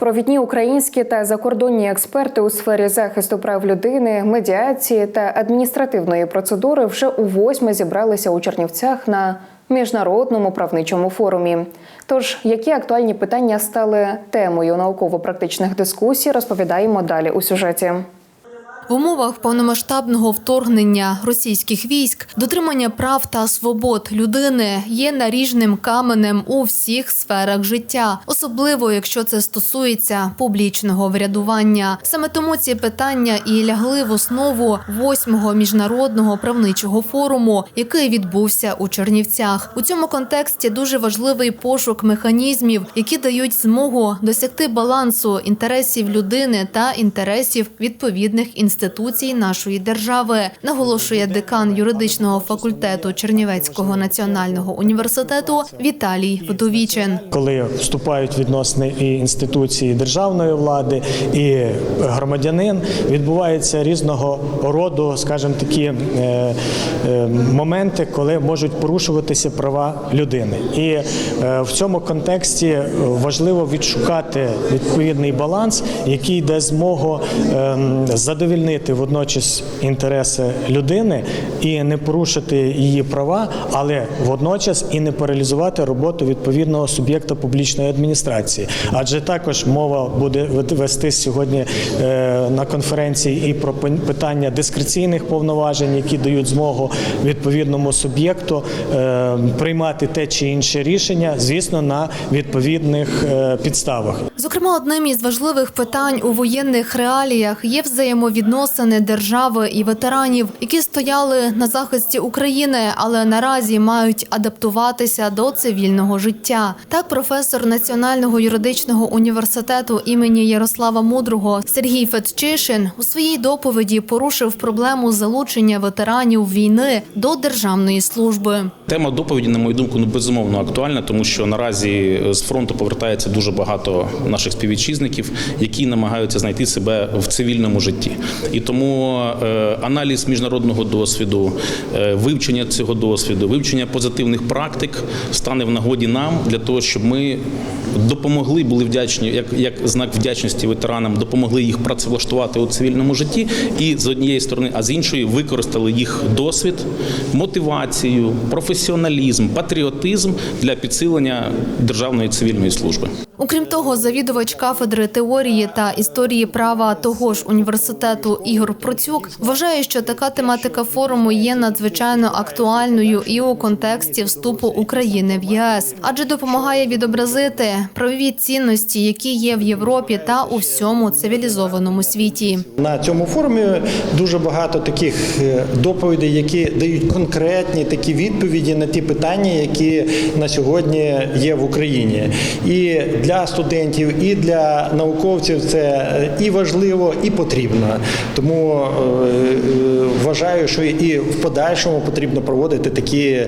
Провідні українські та закордонні експерти у сфері захисту прав людини, медіації та адміністративної процедури вже у восьме зібралися у Чернівцях на міжнародному правничому форумі. Тож, які актуальні питання стали темою науково-практичних дискусій, розповідаємо далі у сюжеті. В умовах повномасштабного вторгнення російських військ дотримання прав та свобод людини є наріжним каменем у всіх сферах життя, особливо якщо це стосується публічного врядування. Саме тому ці питання і лягли в основу восьмого міжнародного правничого форуму, який відбувся у Чернівцях. У цьому контексті дуже важливий пошук механізмів, які дають змогу досягти балансу інтересів людини та інтересів відповідних інституцій нашої держави, наголошує декан юридичного факультету Чернівецького національного університету Віталій Вдовічен. коли вступають відносини і інституції державної влади, і громадянин, відбуваються різного роду, скажімо, такі е, е, моменти, коли можуть порушуватися права людини. І е, в цьому контексті важливо відшукати відповідний баланс, який дасть змогу е, задовільнити водночас інтереси людини і не порушити її права, але водночас і не паралізувати роботу відповідного суб'єкта публічної адміністрації. Адже також мова буде вести сьогодні е, на конференції і про питання дискреційних повноважень, які дають змогу відповідному суб'єкту е, приймати те чи інше рішення, звісно, на відповідних е, підставах. Зокрема, одним із важливих питань у воєнних реаліях є взаємовідносини держави і ветеранів, які стояли на захисті України, але наразі мають адаптуватися до цивільного життя. Так, професор Національного юридичного університету імені Ярослава Мудрого Сергій Фетчишин у своїй доповіді порушив проблему залучення ветеранів війни до державної служби. Тема доповіді, на мою думку, ну безумовно актуальна, тому що наразі з фронту повертається дуже багато наших співвітчизників, які намагаються знайти себе в цивільному житті. І тому е, аналіз міжнародного досвіду, е, вивчення цього досвіду, вивчення позитивних практик стане в нагоді нам для того, щоб ми допомогли, були вдячні, як, як знак вдячності ветеранам, допомогли їх працевлаштувати у цивільному житті, і з однієї сторони, а з іншої використали їх досвід, мотивацію, професіоналізм, патріотизм для підсилення державної цивільної служби. Окрім того, завідувач кафедри теорії та історії права того ж університету Ігор Процюк вважає, що така тематика форуму є надзвичайно актуальною і у контексті вступу України в ЄС, адже допомагає відобразити правові цінності, які є в Європі та у всьому цивілізованому світі. На цьому форумі дуже багато таких е, доповідей, які дають конкретні такі відповіді на ті питання, які на сьогодні є в Україні. І для студентів, і для науковців це е, і важливо, і потрібно. Тому е, е, вважаю, що і в подальшому потрібно проводити такі,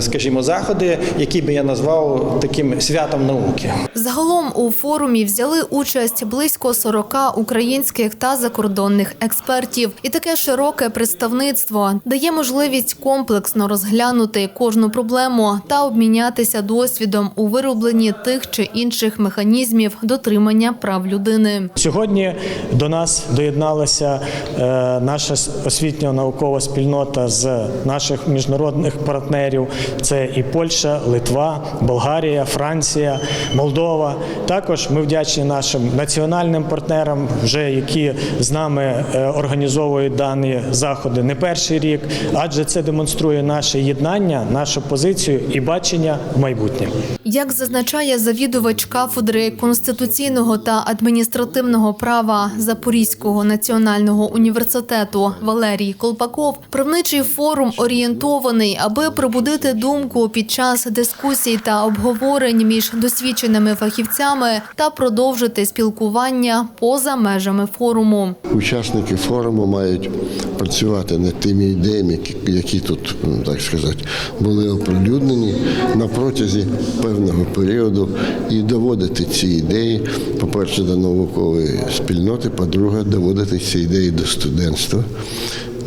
скажімо, заходи, які би я назвав таким святом науки. Загалом у форумі взяли участь близько 40 українських та закордонних експертів, і таке широке представництво дає можливість комплексно розглянути кожну проблему та обмінятися досвідом у виробленні тих чи інших механізмів дотримання прав людини. Сьогодні до нас доєдналася е, наша освітньо-наукова спільнота з наших міжнародних партнерів. Це і Польща, Литва, Болгарія, Франція, Молдова. Також ми вдячні нашим національним партнерам, вже які з нами е, організовують дані заходи не перший рік, адже це демонструє наше єднання, нашу позицію і бачення в майбутнє. Як зазначає завідувач кафедри конституційного та адміністративного права Запорізького національного університету Валерій Колпаков, правничий форум орієнтований, аби пробудити думку під час дискусій та обговорень між досвідченими фахівцями та продовжити спілкування поза межами форуму. Учасники форуму мають працювати над тими ідеями, які- тут, так сказати, були оприлюднені на протязі певного періоду і доводити ці ідеї, по-перше, до наукової спільноти, по-друге, доводити ці ідеї до студентства.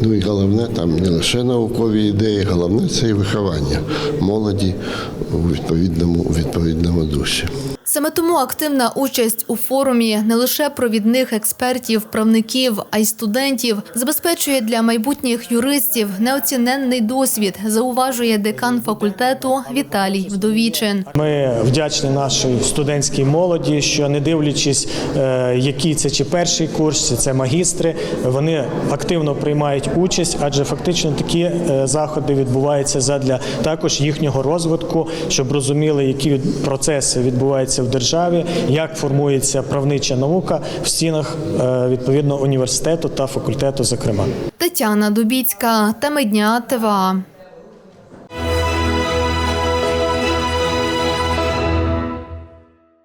Ну і головне, там не лише наукові ідеї, головне це і виховання молоді у відповідному, у відповідному дусі. Саме тому активна участь у форумі не лише провідних експертів, правників, а й студентів забезпечує для майбутніх юристів неоціненний досвід, зауважує декан факультету Віталій Вдовічин. Ми вдячні нашій студентській молоді, що не дивлячись, е, який це чи перший курс, чи це магістри, вони активно приймають участь, адже фактично такі е, заходи відбуваються задля також їхнього розвитку, щоб розуміли, які процеси відбуваються в державі, як формується правнича наука в стінах е, відповідно університету та факультету, зокрема. Тетяна Дубіцька, теми дня ТВА.